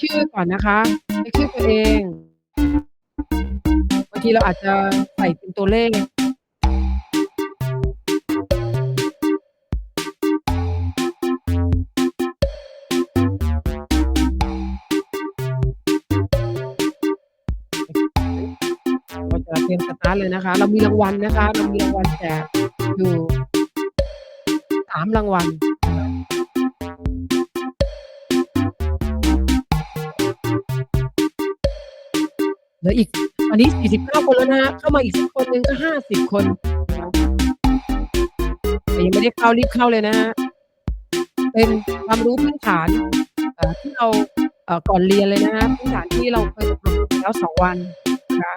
ชื่อก่อนนะคะเช็กชื่อตัวเองบางทีเราอาจจะใส่เป็นตัวเลขเราจะเตรียมสตาร์ตเลยนะคะ เรามีรางวัลนะคะ เรามีรางวัลแจกอยู่3รางวัล เหลืออีกตอนนี้ 49 คนแล้วนะเข้ามาอีกสักคนหนึ่งก็ 50 คนแต่ยังไม่ได้เข้ารีบเข้าเลยนะฮะเป็นความรู้พื้นฐานที่เราเอ่อก่อนเรียนเลยนะฮะพื้นฐานที่เราเคยอบรมแล้วสองวันนะคะ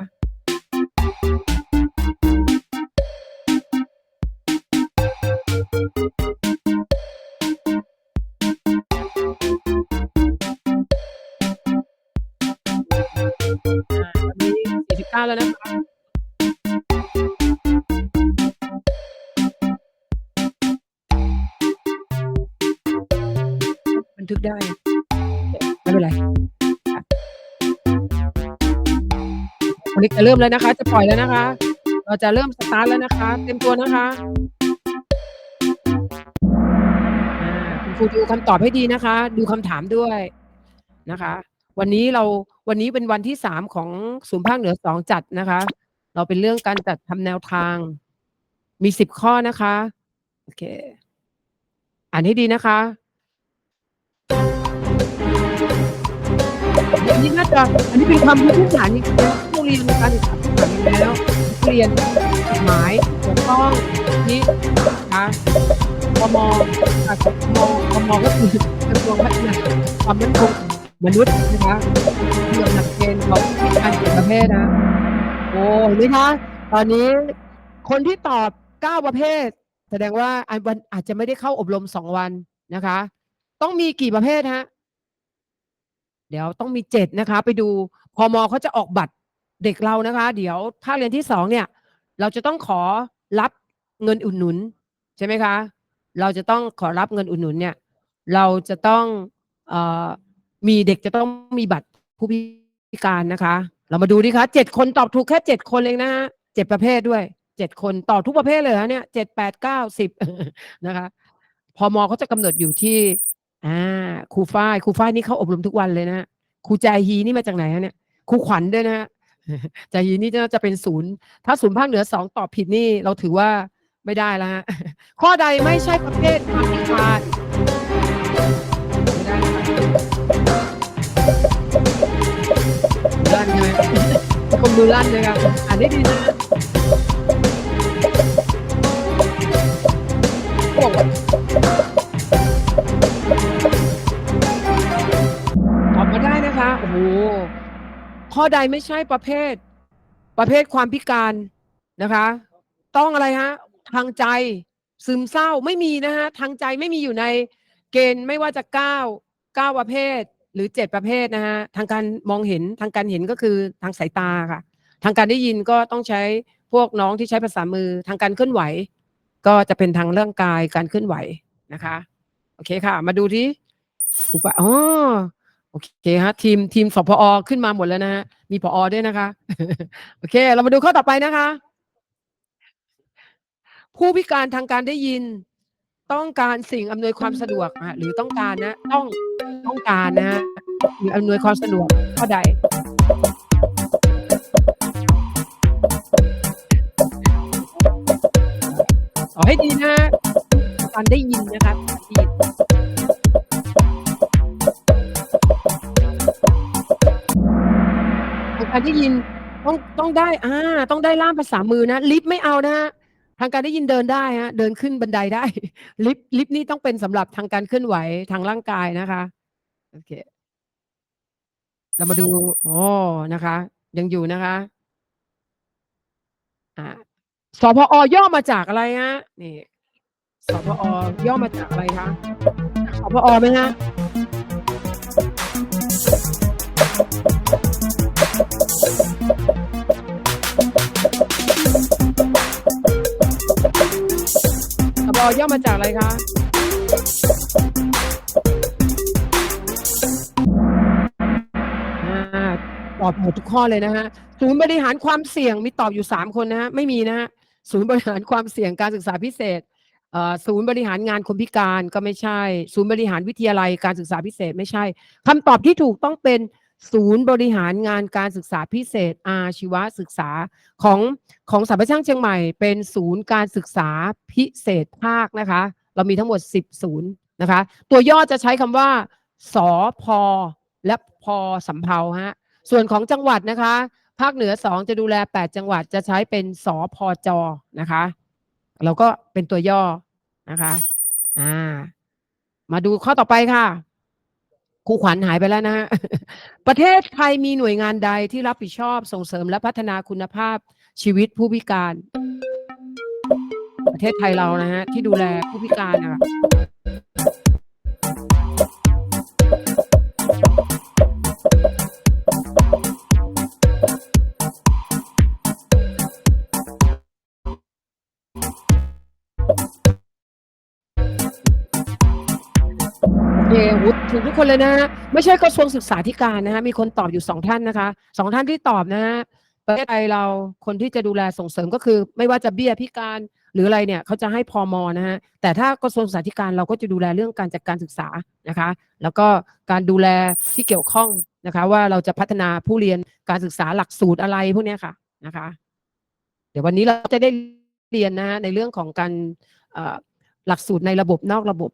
แล้วนะคะบันทึกได้ไม่เป็นไรค่ะวันนี้จะเริ่มแล้วนะคะ จะปล่อยแล้วนะคะ เราจะเริ่มสตาร์ตแล้วนะคะ เตรียมตัวนะคะคุณครูดูคำตอบให้ดีนะคะ ดูคำถามด้วยนะคะ วันนี้เราวันนี้เป็นวันที่3ของศูนย์ภาคเหนือ2จัดนะคะ เราเป็นเรื่องการจัดทำแนวทาง มี10ข้อนะคะโอเค อ่านให้ดีนะคะอันนี้น่าจะอันนี้เป็นความรู้พื้นฐานจริงๆนะที่โรงเรียนมีการศึกษาพื้นฐานอยู่แล้วเรียนกฎหมายที่เกี่ยวข้องนี้นะคะพมอ่ากพมพมก็คือกระทรวงพัฒนาความมั่นคง มนุษย์นะคะเกำหนดหลักเกณฑ์ของการเจ็ดประเภทนะ โอ้เห็นไหมคะตอนนี้คนที่ตอบ 9 ประเภท แสดงว่าอันวันอาจจะไม่ได้เข้าอบรม 2 วันนะคะ ต้องมีกี่ประเภทคะ?เดี๋ยวต้องมี 7 นะคะ ไปดูพมเขาจะออกบัตรเด็กเรานะคะ เดี๋ยวภาคเรียนที่ 2 เนี่ย เราจะต้องขอรับเงินอุดหนุน ใช่ไหมคะ เราจะต้องขอรับเงินอุดหนุนเนี่ย เราจะต้องเอ่อ มีเด็กจะต้องมีบัตรผู้พิการนะคะ เรามาดูดิคะ7คนตอบถูกแค่7คนเองนะคะ7ประเภทด้วย7คนตอบทุกประเภทเลยเหรอคะเนี่ย7 8 9 10นะคะพมเขาจะกำหนดอยู่ที่ อ่าครูฝ้ายครูฝ้ายนี่เขาอบรมทุกวันเลยนะครูแจฮีนี่มาจากไหนคะเนี่ย?ครูขวัญด้วยนะคะแจฮีนี่น่าจะเป็นศูนย์ ถ้าศูนย์ภาคเหนือ2ตอบผิดนี่เราถือว่าไม่ได้แล้วคะข้อใดไม่ใช่ประเภทความพิการ? ไม่ได้นะคะลั่นใช่ไหม?มีคนมือลั่นนะคะอ่านให้ดีนะคะเขาบอกว่าตอบมาได้นะคะโอ้โฮข้อใดไม่ใช่ประเภท ประเภทความพิการนะคะ ต้องอะไรคะทางใจซึมเศร้าไม่มีนะคะทางใจไม่มีอยู่ในเกณฑ์ไม่ว่าจะ9 9 ประเภทหรือ 7 ประเภทนะคะทางการมองเห็นทางการเห็นก็คือทางสายตาค่ะ ทางการได้ยินก็ต้องใช้พวกน้องที่ใช้ภาษามือทางการเคลื่อนไหว ก็จะเป็นทางร่างกายการเคลื่อนไหวนะคะโอเคค่ะ มาดูที่ครูฝ้าอ๋อโอเคค่ะทีมทีมสผอ.ขึ้นมาหมดแล้วนะคะมีผออ.ด้วยนะคะ โอเค เรามาดูข้อต่อไปนะคะ ผู้พิการทางการได้ยิน ต้องการสิ่งอำนวยความสะดวกหรือต้องการนะ ต้อง ต้องการนะคะสิ่งอำนวยความสะดวกข้อใด?ตอบให้ดีนะคะการได้ยินนะคะการได้ยินทางการได้ยินต้องต้องได้อ่าต้องได้ล่ามภาษามือนะ ลิฟต์ไม่เอานะคะทางการได้ยินเดินได้คะเดินขึ้นบันไดได้ ลิฟต์ลิฟต์นี่ต้องเป็นสำหรับทางการเคลื่อนไหวทางร่างกายนะคะ โอเค เรามาดูอ๋อนะคะ ยังอยู่นะคะ อ่าสผอ.ย่อมาจากอะไรคะ?นี่สผอ.ย่อมาจากอะไรคะ?สผอ.ไหมคะ?สผอ.ย่อมาจากอะไรคะ? ตอบหมดทุกข้อเลยนะฮะศูนย์บริหารความเสี่ยงมีตอบอยู่สามคนนะฮะไม่มีนะฮะศูนย์บริหารความเสี่ยงการศึกษาพิเศษศูนย์บริหารงานคนพิการก็ไม่ใช่ ศูนย์บริหารวิทยาลัยการศึกษาพิเศษไม่ใช่คำตอบที่ถูกต้องเป็นศูนย์บริหารงานการศึกษาพิเศษ อาชีวศึกษาของของสถาบันช่างเชียงใหม่ เป็นศูนย์การศึกษาพิเศษภาคนะคะ เรามีทั้งหมด 10 ศูนย์นะคะ ตัวย่อจะใช้คำว่าสอพอและพอสำเภาฮะ ส่วนของจังหวัดนะคะ ภาคเหนือ 2 จะดูแล 8 จังหวัดจะใช้เป็นสอพอจอนะคะเราก็เป็นตัวย่อนะคะอ่ามาดูข้อต่อไปค่ะครูขวัญหายไปแล้วนะฮะประเทศไทยมีหน่วยงานใดที่รับผิดชอบส่งเสริมและพัฒนาคุณภาพชีวิตผู้พิการ ประเทศไทยเรานะฮะที่ดูแลผู้พิการนะคะ โอเคโหถูกทุกคนเลยนะ ไม่ใช่กระทรวงศึกษาธิการนะฮะ มีคนตอบอยู่สองท่านนะคะสองท่านที่ตอบนะฮะประเทศไทยเราคนที่จะดูแลส่งเสริมก็คือ ไม่ว่าจะเบี้ยพิการหรืออะไรเนี่ยเขาจะให้พอมนะฮะแต่ถ้ากระทรวงศึกษาธิการเราก็จะดูแลเรื่องการจัดการศึกษานะคะ แล้วก็การดูแลที่เกี่ยวข้องนะคะ ว่าเราจะพัฒนาผู้เรียนการศึกษาหลักสูตรอะไรพวกนี้ค่ะนะคะ เดี๋ยววันนี้เราจะได้เรียนนะฮะในเรื่องของการหลักสูตรในระบบนอกระบบ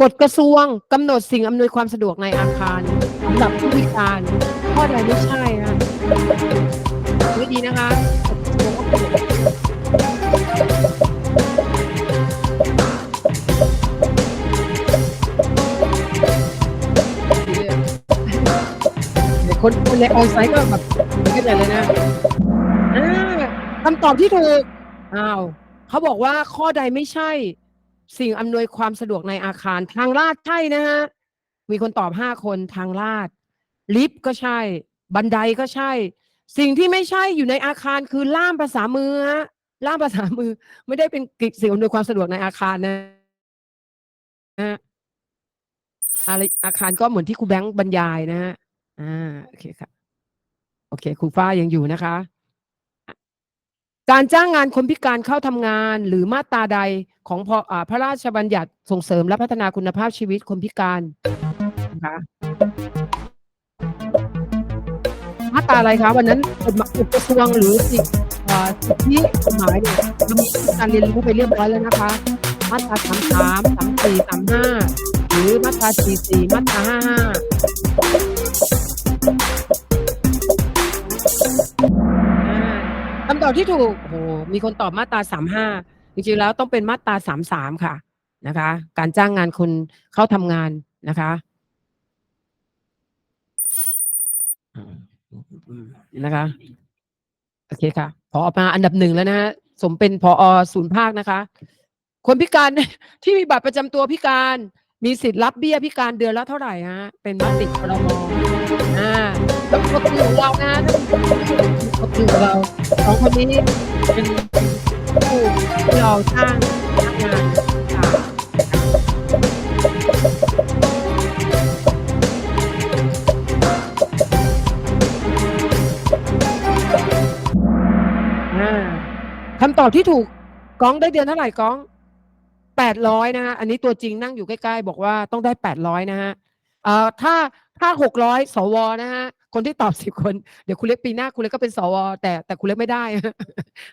กฎกระทรวงกำหนดสิ่งอำนวยความสะดวกในอาคารสำหรับผู้พิการข้อใดไม่ใช่ฮะไม่ดีนะคะคนคนในออนไซต์ก็แบบเหมือนกันใหญ่เลยนะคำตอบที่ถูกอ้าวเขาบอกว่าข้อใดไม่ใช่ สิ่งอำนวยความสะดวกในอาคารทางลาดใช่นะฮะมีคนตอบห้าคนทางลาด ลิฟต์ก็ใช่ บันไดก็ใช่ สิ่งที่ไม่ใช่อยู่ในอาคารคือล่ามภาษามือฮะล่ามภาษามือ ไม่ได้เป็นกิจสิ่งอำนวยความสะดวกในอาคารนะฮะอะไรอาคารก็เหมือนที่ครูแบงค์บรรยายนะฮะอ่าโอเคครับโอเคครูฟ้ายังอยู่นะคะ การจ้างงานคนพิการเข้าทำงานหรือมาตราใดของพอพระราชบัญญัติส่งเสริมและพัฒนาคุณภาพชีวิตคนพิการนะคะมาตราอะไรคะวันนั้นกฎหมายกระทรวงหรือสิสิทธิกฎหมายเนี่ยเรามีการเรียนรู้ไปเรียบร้อยแล้วนะคะ มาตราสามสามสามสี่สามห้าหรือมาตราสี่สี่มาตราห้าห้าำตอบที่ถูก โอ้โห มีคนตอบมาตราสามห้าจริงๆแล้วต้องเป็นมาตราสามสามค่ะนะคะ การจ้างงานคนเข้าทำงานนะคะนะคะ โอเคค่ะ พอออกมาอันดับหนึ่งแล้วนะฮะ สมเป็นพอศูนย์ภาคนะคะ คนพิการที่มีบัตรประจำตัวพิการ มีสิทธิ์รับเบี้ยพิการเดือนละเท่าไหร่ฮะ เป็นมติครมอ่าแล้วก็คือของเรานะก็คือของเรา สองคนนี้เป็นผู้ที่เราสร้างสร้างานค่ะคำตอบที่ถูกก้องได้เดือนเท่าไหร่ก้องแปดร้อยนะฮะ อันนี้ตัวจริงนั่งอยู่ใกล้ๆ บอกว่าต้องได้แปดร้อยนะฮะ เอ่อถ้าถ้าหกร้อยสวนะฮะคนที่ตอบสิบคนเดี๋ยวคุณเล็กปีหน้าคุณเล็กก็เป็นสวแต่แต่คุณเล็กไม่ได้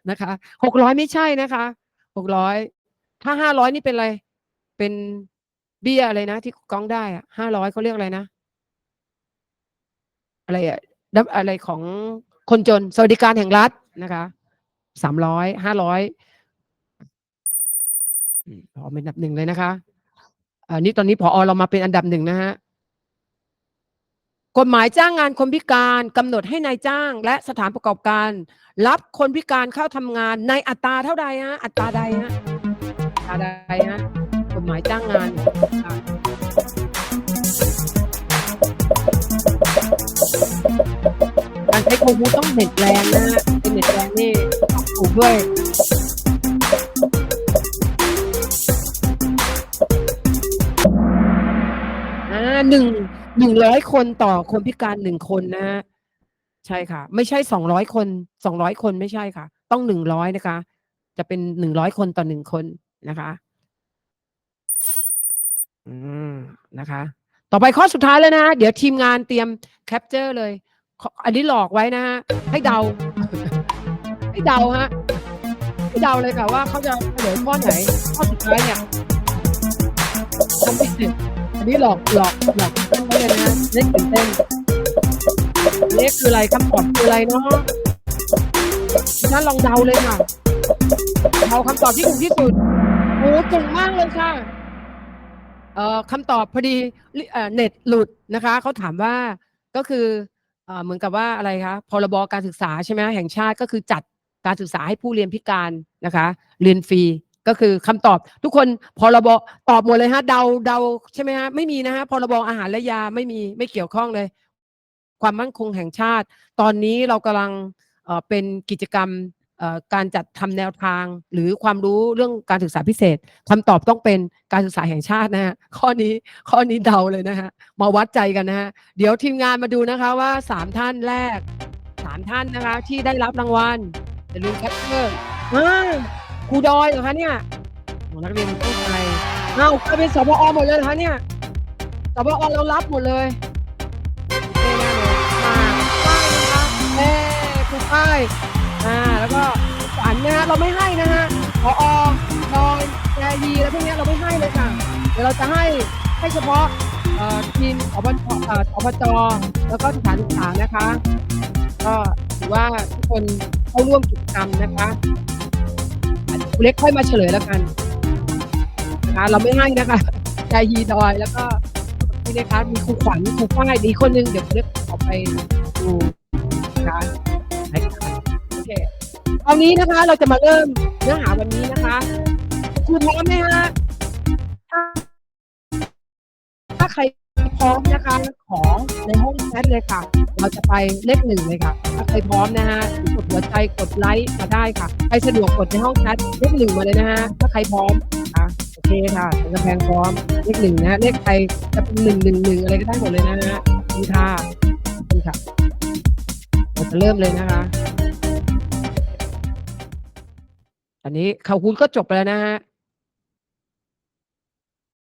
นะคะหกร้อยไม่ใช่นะคะหกร้อยถ้าห้าร้อยนี่เป็นอะไร เป็นเบี้ยอะไรนะ ที่ก้องได้อะห้าร้อยเขาเรียกอะไรนะ อะไรอะดับอะไรของคนจนสวัสดิการแห่งรัฐนะคะสามร้อยห้าร้อยพอเป็นอันดับหนึ่งเลยนะคะอันนี้ตอนนี้พอเรามาเป็นอันดับหนึ่งนะฮะ กฎหมายจ้างงานคนพิการกำหนดให้นายจ้าง และสถานประกอบการ รับคนพิการเข้าทำงานในอัตราเท่าใดฮะอัตราใดฮะอัตราใดฮะกฎหมายจ้างงาน การใช้คอมพิวต้องเน็ตแรงนะเป็นเน็ตแรงนี่ต้องถูกด้วยอ่าหนึ่ง หนึ่งร้อยคนต่อคนพิการหนึ่งคนนะฮะใช่ค่ะ ไม่ใช่สองร้อยคนสองร้อยคนไม่ใช่ค่ะ ต้องหนึ่งร้อยนะคะ จะเป็นหนึ่งร้อยคนต่อหนึ่งคนนะคะ อืมนะคะ ต่อไปข้อสุดท้ายแล้วนะ เดี๋ยวทีมงานเตรียมแคปเจอร์เลย อันนี้หลอกไว้นะฮะให้เดา ให้เดาฮะให้เดาเลยค่ะว่าเขาจะเฉลยข้อไหน ข้อสุดท้ายเนี่ยทำไม่ อันนี้หลอกหลอกหลอกเต้นไว้เลยนะเล่นตื่นเต้นเลขคืออะไรคำตอบคืออะไรเนาะนั่นลองเดาเลยค่ะเดาคำตอบที่ถูกที่สุดโอ้เก่งมากเลยค่ะเอ่อคำตอบพอดีเน็ตหลุดนะคะเขาถามว่าก็คือเอ่อเหมือนกับว่าอะไรคะพรบการศึกษาใช่ไหมแห่งชาติก็คือจัดการศึกษาให้ผู้เรียนพิการนะคะ เรียนฟรี ก็คือคำตอบทุกคนพรบตอบหมดเลยฮะเดาเดาใช่ไหมฮะไม่มีนะฮะพรบอาหารและยาไม่มีไม่เกี่ยวข้องเลย ความมั่นคงแห่งชาติ ตอนนี้เรากำลังเป็นกิจกรรมการจัดทำแนวทาง หรือความรู้เรื่องการศึกษาพิเศษคำตอบต้องเป็นการศึกษาแห่งชาตินะฮะข้อนี้ข้อนี้เดาเลยนะฮะมาวัดใจกันนะฮะเดี๋ยวทีมงานมาดูนะคะว่าสามท่านแรกสามท่านนะคะที่ได้รับรางวัลอย่าลืมแคปเจอร์อ่า ครูดอยเหรอคะเนี่ยโอ้นักเรียนต้องใจอ้าวกลายเป็นสพอหมดเลยเหรอคะเนี่ยสพอเรารับหมดเลยเท่แน่เลยอ่าป้ายนะคะเอ้ครูป้ายอ่าแล้วก็ฝันนะฮะเราไม่ให้นะฮะพอดอยแจยีแล้วพวกเนี้ยเราไม่ให้เลยค่ะ เดี๋ยวเราจะให้ให้เฉพาะเอ่อทีมอบจเอ่ออบจแล้วก็สถานศึกษานะคะ ก็ถือว่าทุกคนเข้าร่วมกิจกรรมนะคะอะครู เล็กค่อยมาเฉลยแล้วกันนะคะเราไม่ให้นะคะแจยีดอยแล้วก็นี่นะคะมีครูขวัญครูฝ้ายดีคนหนึงเดี๋ยวเรียกออกไปดูนะคะโอเคตอนนี้นะคะเราจะมาเริ่มเนื้อหาวันนี้นะคะครูพร้อมไหมฮะถ้าถ้าใคร พร้อมนะคะขอในห้องแชทเลยค่ะ เราจะไปเลขหนึ่งเลยค่ะ ถ้าใครพร้อมนะฮะกดหัวใจกดไลค์มาได้ค่ะ ใครสะดวกกดในห้องแชทเลขหนึ่งมาเลยนะฮะ ถ้าใครพร้อมนะคะโอเคค่ะเป็นกำแพงพร้อมเลขหนึ่งนะเลขไทยจะเป็นหนึ่งหนึ่งหนึ่งอะไรก็ได้หมดเลยนะฮะคุณค่ะคุณค่ะ เราจะเริ่มเลยนะคะตอนนี้ข่าวคุณก็จบไปแล้วนะฮะ